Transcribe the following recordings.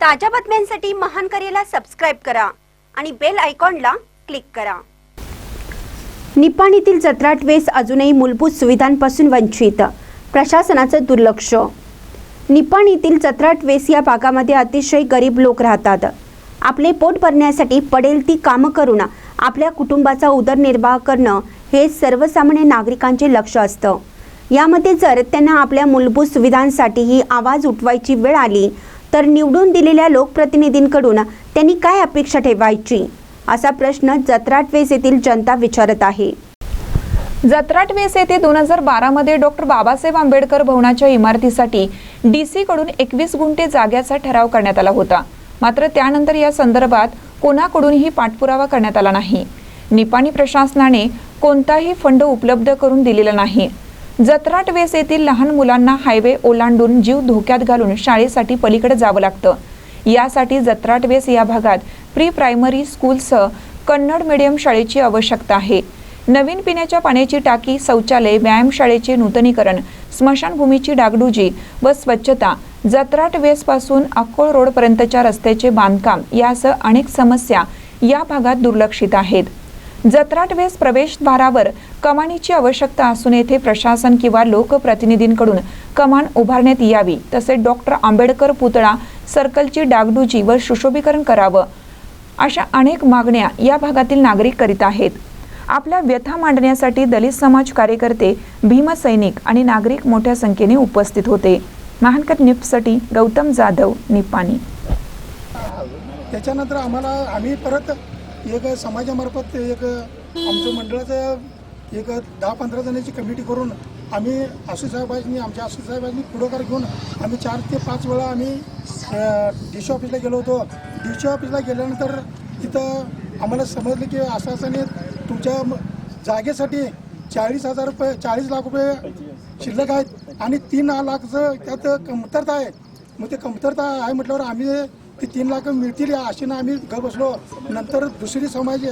ताज्या बातम्यांसाठी महान करेला सबस्क्राईब करा आणि बेल आयकॉनला क्लिक करा. निपाणीतील जत्राटवेस अजूनही मूलभूत सुविधांपासून वंचित प्रशासनाचं दुर्लक्ष. निपाणीतील जत्राटवेस या भागामध्ये अतिशय गरीब लोक राहतात. आपले पोट भरण्यासाठी पडेल ती कामं करून आपल्या कुटुंबाचा उदरनिर्वाह करणं हे सर्वसामान्य नागरिकांचे लक्ष असतं. यामध्ये जर त्यांना आपल्या मूलभूत सुविधांसाठीही आवाज उठवायची वेळ आली तर निवडून दिलेल्या लोकप्रतिनिधींकडून त्यांनी काय अपेक्षा ठेवायची? असा प्रश्न जत्राटवेस येथील जनता विचारत आहे. जत्राटवेस येथे दोन हजार बारामध्ये डॉक्टर बाबासाहेब आंबेडकर भवनाच्या इमारतीसाठी डी कडून एकवीस गुंठे जाग्याचा ठराव करण्यात आला होता. मात्र त्यानंतर या संदर्भात कोणाकडूनही पाठपुरावा करण्यात आला नाही. निपाणी प्रशासनाने कोणताही फंड उपलब्ध करून दिलेला नाही. जत्राटवेस येथील लहान मुलांना हायवे ओलांडून जीव धोक्यात घालून शाळेसाठी पलीकडे जावं लागतं. यासाठी जत्राटवेस या भागात प्री प्रायमरी स्कूलसह कन्नड मीडियम शाळेची आवश्यकता आहे. नवीन पिण्याच्या पाण्याची टाकी शौचालय व्यायामशाळेचे नूतनीकरण स्मशानभूमीची डागडुजी व स्वच्छता जत्राट वेसपासून अक्कोळ रोडपर्यंतच्या रस्त्याचे बांधकाम यासह अनेक समस्या या भागात दुर्लक्षित आहेत. जत्राटवेस प्रवेशद्वारावर कमानीची आवश्यकता असून येथे प्रशासन किंवा लोकप्रतिनिधींकडून कमान उभारण्यात यावी तसेच डॉक्टर आंबेडकर पुतळा सर्कलची डागडुजी व सुशोभीकरण करावं अशा अनेक मागण्या या भागातील नागरिक करीत आहेत. आपल्या व्यथा मांडण्यासाठी दलित समाज कार्यकर्ते भीमसैनिक आणि नागरिक मोठ्या संख्येने उपस्थित होते. महानकर निपसाठी गौतम जाधव निपाणी. त्याच्यानंतर आम्हाला आम्ही परत एक समाजामार्फत एक आमचं मंडळाचं एक दहा पंधरा जणांची कमिटी करून आम्ही आसू साहेबांनी आमच्या आसू साहेबांनी पुढाकार घेऊन आम्ही चार ते पाच वेळा आम्ही डी सी ऑफिसला गेलो होतो. डी सी ऑफिसला गेल्यानंतर तिथं आम्हाला समजलं की असं असं तुमच्या जागेसाठी चाळीस हजार रुपये चाळीस लाख रुपये शिल्लक आहेत आणि तीन लाखचं त्यात कमतरता आहे. मग ते कमतरता आहे म्हटल्यावर आम्ही ते तीन लाख मिळतील या आशेनं आम्ही घर बसलो. नंतर दुसरी समाज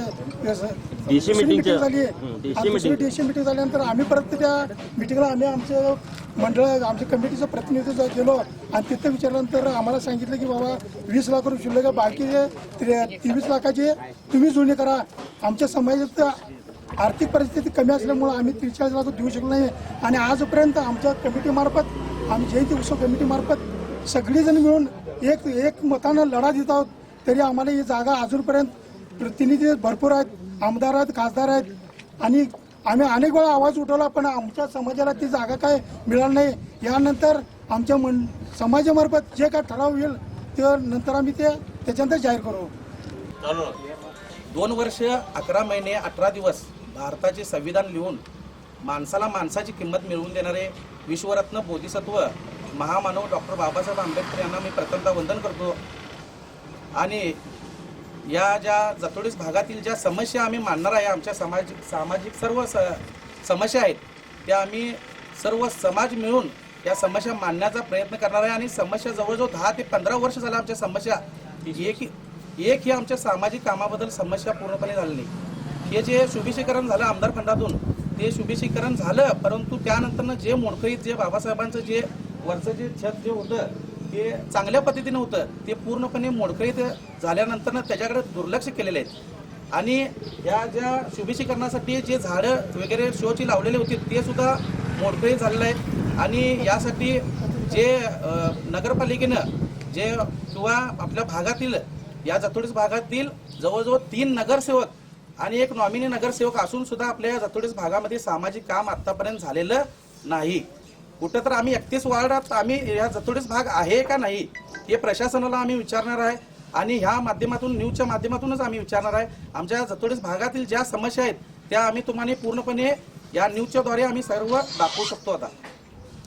दुसरी meeting झाली. दुसरी. डीसी मिटिंग झाल्यानंतर आम्ही परत त्या मिटिंगला आम्ही आमचं मंडळ आमच्या कमिटीचं प्रतिनिधित्व गेलो आणि तिथं विचारल्यानंतर आम्हाला सांगितलं की बाबा वीस लाख रुपये शिल्लक बाकीचे तेवीस लाखाचे तुम्ही जुने करा. आमच्या समाजात आर्थिक परिस्थिती कमी असल्यामुळं आम्ही त्रेचाळीस लाख देऊ शकलो नाही. आणि आजपर्यंत आमच्या कमिटीमार्फत आम्ही जयंती उत्सव कमिटीमार्फत सगळीजण मिळून एक एक मतानं लढा देत आहोत तरी आम्हाला ही जागा अजूनपर्यंत प्रतिनिधी भरपूर आहेत आमदार आहेत खासदार आहेत. आणि आम्ही अनेक वेळा आवाज उठवला पण आमच्या समाजाला ती जागा काय मिळाली नाही. यानंतर आमच्या मन समाजामार्फत जे काय ठराव येईल ते नंतर आम्ही ते त्याच्यानंतर जाहीर करू. दोन वर्ष अकरा महिने अठरा दिवस भारताचे संविधान लिहून माणसाला माणसाची किंमत मिळवून देणारे विश्वरत्न बोधिसत्व महामानव डॉक्टर बाबासाहेब आंबेडकर यांना मी प्रथमतः वंदन करतो. आणि या ज्या जतोडीस भागातील ज्या समस्या आम्ही मानणार आहे आमच्या सामाजिक सामाजिक सर्व स समस्या आहेत त्या आम्ही सर्व समाज मिळून या समस्या मांडण्याचा प्रयत्न करणार आहे. आणि समस्या जवळजवळ दहा ते पंधरा वर्ष झाल्या आमच्या समस्या. एक एक ही आमच्या सामाजिक कामाबद्दल समस्या पूर्णपणे झाली नाही. हे जे शुभेशीकरण झालं आमदार फंडातून ते शुभेशीकरण झालं परंतु त्यानंतरनं जे मोडकळीत जे बाबासाहेबांचं जे वरचं जे छत जे होतं ते चांगल्या पद्धतीनं होतं. ते पूर्णपणे मोडकळीत झाल्यानंतरनं त्याच्याकडे दुर्लक्ष केलेले आहेत आणि या ज्या शुभेशीकरणासाठी जे झाडं वगैरे शोची लावलेली होती ते सुद्धा मोडकळीत झालेलं आहे. आणि यासाठी जे नगरपालिकेनं जे किंवा आपल्या भागातील या जतोडीस भागातील जवळजवळ तीन नगरसेवक आणि एक नॉमिनी नगरसेवक असून सुद्धा आपल्या या जतोडीस भागामध्ये सामाजिक काम आतापर्यंत झालेलं नाही. कुठं तर आम्ही एकतीस वार्डात आम्ही या जतोडीस भाग आहे का नाही हे प्रशासनाला आम्ही विचारणार आहे. आणि ह्या माध्यमातून न्यूजच्या माध्यमातूनच आम्ही विचारणार आहे. आमच्या जतोडीस भागातील ज्या समस्या आहेत त्या आम्ही तुम्हाला पूर्णपणे या न्यूजच्या द्वारे आम्ही सर्व दाखवू शकतो आता.